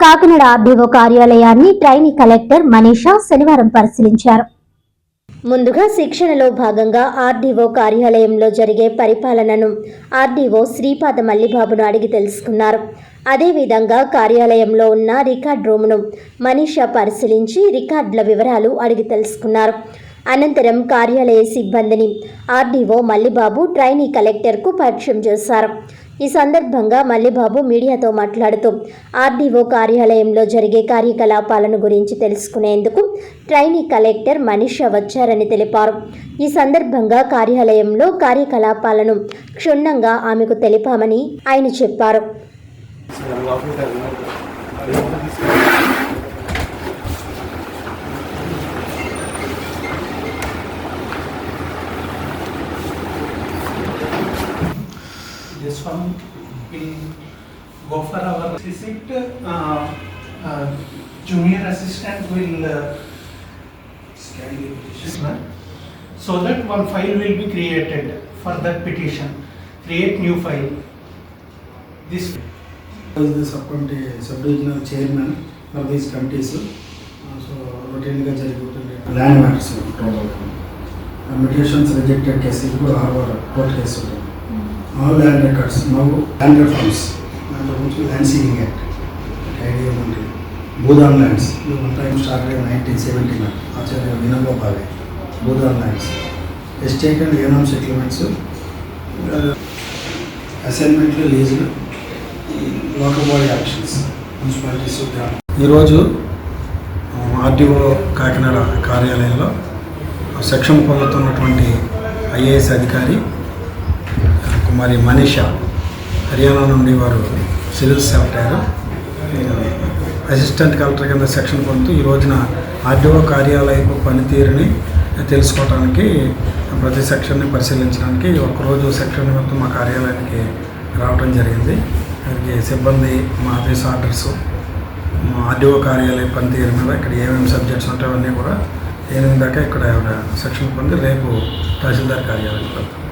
Kakinada RDO కార్యాలయాన్ని trainee collector Manisha శనివారం పరిశీలించారు. ముందుగా శిక్షణలో భాగంగా ఆర్డీఓ కార్యాలయంలో జరిగే పరిపాలనను ఆర్డీఓ శ్రీపాద మల్లిబాబును అడిగి తెలుసుకున్నారు. అదేవిధంగా కార్యాలయంలో ఉన్న రికార్డ్ రూమ్ను మనీషా పరిశీలించి రికార్డుల వివరాలు అడిగి తెలుసుకున్నారు. అనంతరం కార్యాలయ సిబ్బందిని ఆర్డీఓ మల్లిబాబు ట్రైనీ కలెక్టర్కు పరిచయం చేశారు. ఈ సందర్భంగా మల్లిబాబు మీడియాతో మాట్లాడుతూ ఆర్డీఓ కార్యాలయంలో జరిగే కార్యకలాపాలను గురించి తెలుసుకునేందుకు ట్రైనీ కలెక్టర్ మనీష వచ్చారని తెలిపారు. ఈ సందర్భంగా కార్యాలయంలో కార్యకలాపాలను క్షుణ్ణంగా ఆమెకు తెలిపామని ఆయన చెప్పారు. This one will go for our visit. Uh, uh, Junior assistant will uh, scan the petition. So that one file will be created for that petition. Create new file. This is the subcommittee, sub-divisional chairman for these committees. Uh, So రొటీన్గా జరుగుతుంది land matters టోటల్గా meditations rejected case కూడా harbour court case all land records నవ్వు land reforms దాంట్లో నుంచి land ceiling act idea ఉంది Bhoodan lands one టైం start అయ్యి nineteen seventy nine Acharya వినోబాబావి Bhoodan lands estate and ఎనామ్ settlements అసైన్మెంట్లు లీజులు లోకల్ బాడీ యాక్షన్స్ మున్సిపాలిటీస్ ఈరోజు ఆర్టీఓ కాకినాడ కార్యాలయంలో శిక్షణ పొందుతున్నటువంటి ఐఏఎస్ అధికారి కుమారి మనీషా హర్యానా నుండి వారు సివిల్ సెక్రటరీ అసిస్టెంట్ కలెక్టర్ కింద సెక్షన్ పొందుతూ ఈ రోజున ఆర్డీఓ కార్యాలయపు పనితీరుని తెలుసుకోవడానికి ప్రతి సెక్షన్ని పరిశీలించడానికి ఒకరోజు సెక్షన్ మొత్తం మా కార్యాలయానికి రావడం జరిగింది. దానికి సిబ్బంది మా ఆఫీస్ ఆర్డర్స్ మా ఆర్డీఓ కార్యాలయ పనితీరు మీద ఇక్కడ ఏమేమి సబ్జెక్ట్స్ ఉంటాయో అవన్నీ కూడా ఎనిమిది దాకా ఇక్కడ సెక్షన్ పొంది రేపు తహసీల్దార్ కార్యాలయం వెళ్తాం.